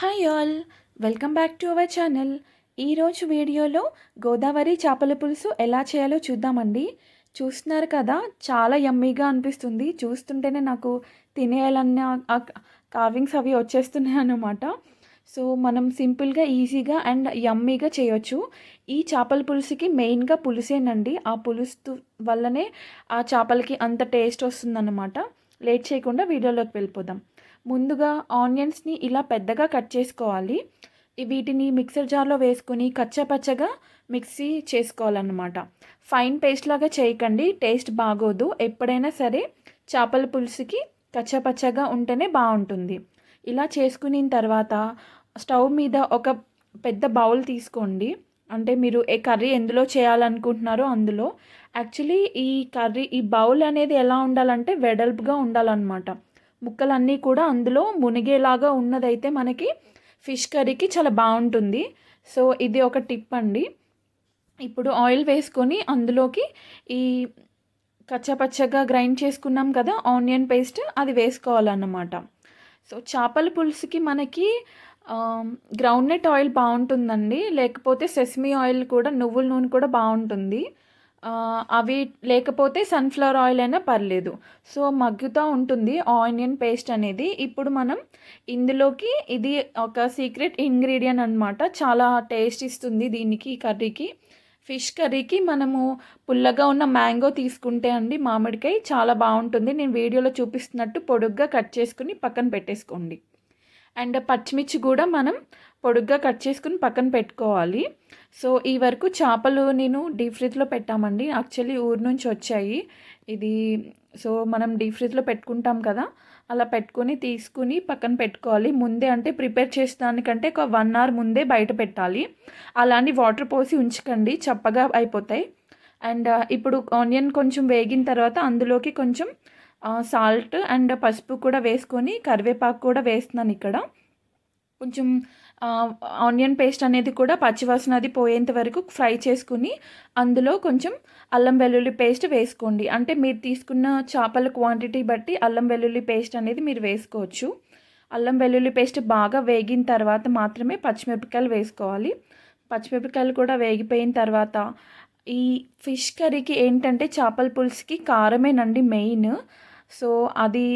Hi all welcome back to our channel ఈరోజు వీడియోలో గోదావరి చేపల పులుసు ఎలా చేయాలో చూద్దామండి. చూస్తున్నారు కదా చాలా యమ్మీగా అనిపిస్తుంది. చూస్తుంటేనే నాకు తినేయాలన్న కావింగ్స్ అవి వచ్చేస్తున్నాయి అన్నమాట. సో మనం సింపుల్గా ఈజీగా అండ్ యమ్మీగా చేయొచ్చు. ఈ చేపల పులుసుకి మెయిన్గా పులుసేనండి. ఆ పులుసు వల్లనే ఆ చేపలకి అంత టేస్ట్ వస్తుందన్నమాట. లేట్ చేయకుండా వీడియోలోకి వెళ్ళిపోదాం. ముందుగా ఆనియన్స్ని ఇలా పెద్దగా కట్ చేసుకోవాలి. వీటిని మిక్సర్ జార్లో వేసుకొని కచ్చపచ్చగా మిక్సీ చేసుకోవాలన్నమాట. ఫైన్ పేస్ట్ లాగా చేయకండి టేస్ట్ బాగోదు. ఎప్పుడైనా సరే చేపల పులుసుకి కచ్చపచ్చగా ఉంటేనే బాగుంటుంది. ఇలా చేసుకున్న తర్వాత స్టవ్ మీద ఒక పెద్ద బౌల్ తీసుకోండి. అంటే మీరు ఏ కర్రీ ఎందులో చేయాలనుకుంటున్నారో అందులో. యాక్చువల్లీ ఈ కర్రీ ఈ బౌల్ అనేది ఎలా ఉండాలంటే వెడల్పుగా ఉండాలన్నమాట. ముక్కలన్నీ కూడా అందులో మునిగేలాగా ఉన్నదైతే మనకి ఫిష్ కర్రీకి చాలా బాగుంటుంది. సో ఇది ఒక టిప్ అండి. ఇప్పుడు ఆయిల్ వేసుకొని అందులోకి ఈ కచ్చపచ్చగా గ్రైండ్ చేసుకున్నాం కదా ఆనియన్ పేస్ట్ అది వేసుకోవాలన్నమాట. సో చేపల పులుసుకి మనకి గ్రౌండ్నట్ ఆయిల్ బాగుంటుందండి. లేకపోతే సెస్మీ ఆయిల్ కూడా నువ్వుల నూనె కూడా బాగుంటుంది. అవి లేకపోతే సన్ఫ్లవర్ ఆయిల్ అయినా పర్లేదు. సో మగ్గుతూ ఉంటుంది ఆనియన్ పేస్ట్ అనేది. ఇప్పుడు మనం ఇందులోకి ఇది ఒక సీక్రెట్ ఇంగ్రీడియంట్ అనమాట చాలా టేస్ట్ ఇస్తుంది దీనికి కర్రీకి. ఫిష్ కర్రీకి మనము పుల్లగా ఉన్న మ్యాంగో తీసుకుంటే అండి మామిడికాయ చాలా బాగుంటుంది. నేను వీడియోలో చూపిస్తున్నట్టు పొడుగ్గా కట్ చేసుకుని పక్కన పెట్టేసుకోండి. అండ్ పచ్చిమిర్చి కూడా మనం పొడుగ్గా కట్ చేసుకుని పక్కన పెట్టుకోవాలి. సో ఈ వరకు చేపలు నేను డీప్ ఫ్రిజ్లో పెట్టామండి. యాక్చువల్లీ ఊరు నుంచి వచ్చాయి. ఇది సో మనం డీప్ ఫ్రిడ్జ్లో పెట్టుకుంటాం కదా అలా పెట్టుకొని తీసుకుని పక్కన పెట్టుకోవాలి. ముందే అంటే ప్రిపేర్ చేసేదానికంటే ఒక వన్ అవర్ ముందే బయట పెట్టాలి. అలానే వాటర్ పోసి ఉంచకండి చప్పగా అయిపోతాయి. అండ్ ఇప్పుడు ఆనియన్ కొంచెం వేగిన తర్వాత అందులోకి కొంచెం సాల్ట్ అండ్ పసుపు కూడా వేసుకొని కరివేపాకు కూడా వేస్తున్నాను ఇక్కడ. కొంచెం ఆనియన్ పేస్ట్ అనేది కూడా పచ్చివాసన అది పోయేంత వరకు ఫ్రై చేసుకుని అందులో కొంచెం అల్లం వెల్లుల్లి పేస్ట్ వేసుకోండి. అంటే మీరు తీసుకున్న చేపల క్వాంటిటీ బట్టి అల్లం వెల్లుల్లి పేస్ట్ అనేది మీరు వేసుకోవచ్చు. అల్లం వెల్లుల్లి పేస్ట్ బాగా వేగిన తర్వాత మాత్రమే పచ్చిమిరపకాయలు వేసుకోవాలి. పచ్చిమిరపకాయలు కూడా వేగిపోయిన తర్వాత ఈ ఫిష్ కర్రీకి ఏంటంటే చేపల పులుసుకి కారమేనండి మెయిన్. సో అది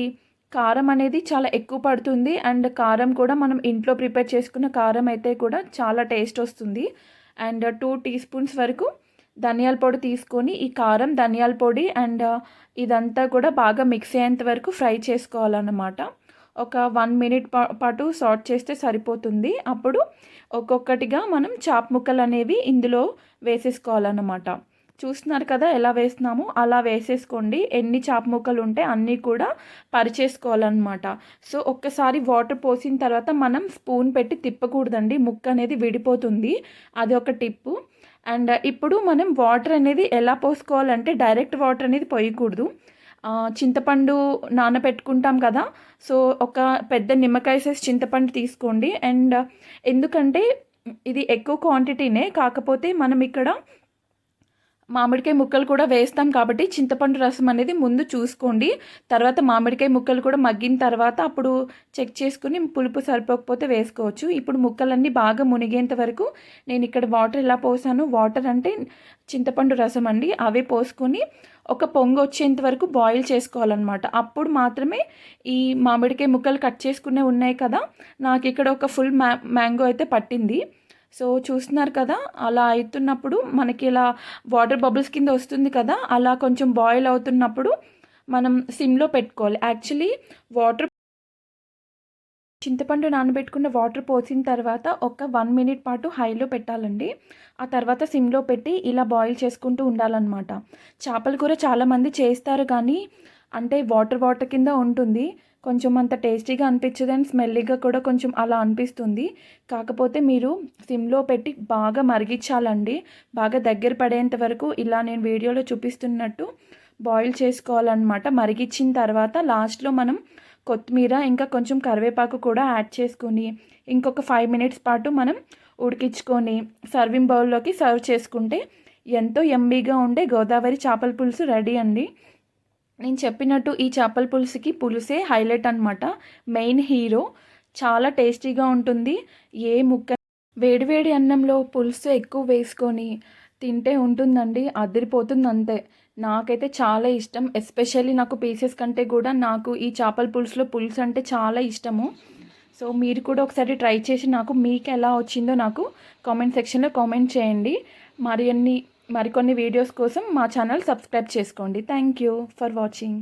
కారం అనేది చాలా ఎక్కువ పడుతుంది అండ్ కారం కూడా మనం ఇంట్లో ప్రిపేర్ చేసుకున్న కారం అయితే కూడా చాలా టేస్ట్ వస్తుంది. అండ్ టూ టీ స్పూన్స్ వరకు ధనియాల పొడి తీసుకొని ఈ కారం ధనియాల పొడి అండ్ ఇదంతా కూడా బాగా మిక్స్ అయ్యేంత వరకు ఫ్రై చేసుకోవాలన్నమాట. ఒక వన్ మినిట్ పాటు సార్ట్ చేస్తే సరిపోతుంది. అప్పుడు ఒక్కొక్కటిగా మనం చాప్ ముక్కలు అనేవి ఇందులో వేసేసుకోవాలన్నమాట. చూస్తున్నారు కదా ఎలా వేస్తున్నామో అలా వేసేసుకోండి. ఎన్ని చాప ముక్కలు ఉంటే అన్నీ కూడా పరిచేసుకోవాలన్నమాట. సో ఒక్కసారి వాటర్ పోసిన తర్వాత మనం స్పూన్ పెట్టి తిప్పకూడదండి. ముక్క అనేది విడిపోతుంది. అది ఒక టిప్పు. అండ్ ఇప్పుడు మనం వాటర్ అనేది ఎలా పోసుకోవాలంటే డైరెక్ట్ వాటర్ అనేది పోయకూడదు. చింతపండు నానబెట్టుకుంటాం కదా సో ఒక పెద్ద నిమ్మకాయ సైజ్ చింతపండు తీసుకోండి. అండ్ ఎందుకంటే ఇది ఎక్కువ క్వాంటిటీనే కాకపోతే మనం ఇక్కడ మామిడికాయ ముక్కలు కూడా వేస్తాం కాబట్టి చింతపండు రసం అనేది ముందు చూసుకోండి. తర్వాత మామిడికాయ ముక్కలు కూడా మగ్గిన తర్వాత అప్పుడు చెక్ చేసుకుని పులుపు సరిపోకపోతే వేసుకోవచ్చు. ఇప్పుడు ముక్కలన్నీ బాగా మునిగేంత వరకు నేను ఇక్కడ వాటర్ ఎలా పోసాను? వాటర్ అంటే చింతపండు రసం అండి. అవే పోసుకొని ఒక పొంగు వచ్చేంత వరకు బాయిల్ చేసుకోవాలన్నమాట. అప్పుడు మాత్రమే ఈ మామిడికాయ ముక్కలు కట్ చేసుకునే ఉన్నాయి కదా. నాకు ఇక్కడ ఒక ఫుల్ మ్యా మ్యాంగో అయితే పట్టింది. సో చూస్తున్నారు కదా అలా అవుతున్నప్పుడు మనకి ఇలా వాటర్ బబుల్స్ కింద వస్తుంది కదా అలా కొంచెం బాయిల్ అవుతున్నప్పుడు మనం సిమ్లో పెట్టుకోవాలి. యాక్చువల్లీ వాటర్ చింతపండు నానబెట్టుకున్న వాటర్ పోసిన తర్వాత ఒక వన్ మినిట్ పాటు హైలో పెట్టాలండి. ఆ తర్వాత సిమ్లో పెట్టి ఇలా బాయిల్ చేసుకుంటూ ఉండాలన్నమాట. చేపల కూర చాలామంది చేస్తారు కానీ అంటే వాటర్ వాటర్ కింద ఉంటుంది. కొంచెం అంత టేస్టీగా అనిపించదు అండ్ స్మెల్లీగా కూడా కొంచెం అలా అనిపిస్తుంది. కాకపోతే మీరు సిమ్లో పెట్టి బాగా మరిగించాలండి. బాగా దగ్గర పడేంత వరకు ఇలా నేను వీడియోలో చూపిస్తున్నట్టు బాయిల్ చేసుకోవాలన్నమాట. మరిగించిన తర్వాత లాస్ట్లో మనం కొత్తిమీర ఇంకా కొంచెం కరివేపాకు కూడా యాడ్ చేసుకొని ఇంకొక ఫైవ్ మినిట్స్ పాటు మనం ఉడికించుకొని సర్వింగ్ బౌల్లోకి సర్వ్ చేసుకుంటే ఎంతో ఎమ్మీగా ఉండే గోదావరి చేపల పులుసు రెడీ అండి. నేను చెప్పినట్టు ఈ చేపల పులుసుకి పులుసే హైలైట్ అనమాట మెయిన్ హీరో. చాలా టేస్టీగా ఉంటుంది. ఏ ముక్క వేడివేడి అన్నంలో పులుసు ఎక్కువ వేసుకొని తింటే ఉంటుందండి. అదిరిపోతుంది అంతే. నాకైతే చాలా ఇష్టం. ఎస్పెషల్లీ నాకు పీసెస్ కంటే కూడా నాకు ఈ చేపల పులుసులో పులుసు అంటే చాలా ఇష్టము. సో మీరు కూడా ఒకసారి ట్రై చేసి నాకు మీకు ఎలా వచ్చిందో నాకు కామెంట్ సెక్షన్లో కామెంట్ చేయండి. మరి అన్ని మరికొన్ని వీడియోస్ కోసం మా ఛానల్ సబ్స్క్రైబ్ చేసుకోండి. Thank you for watching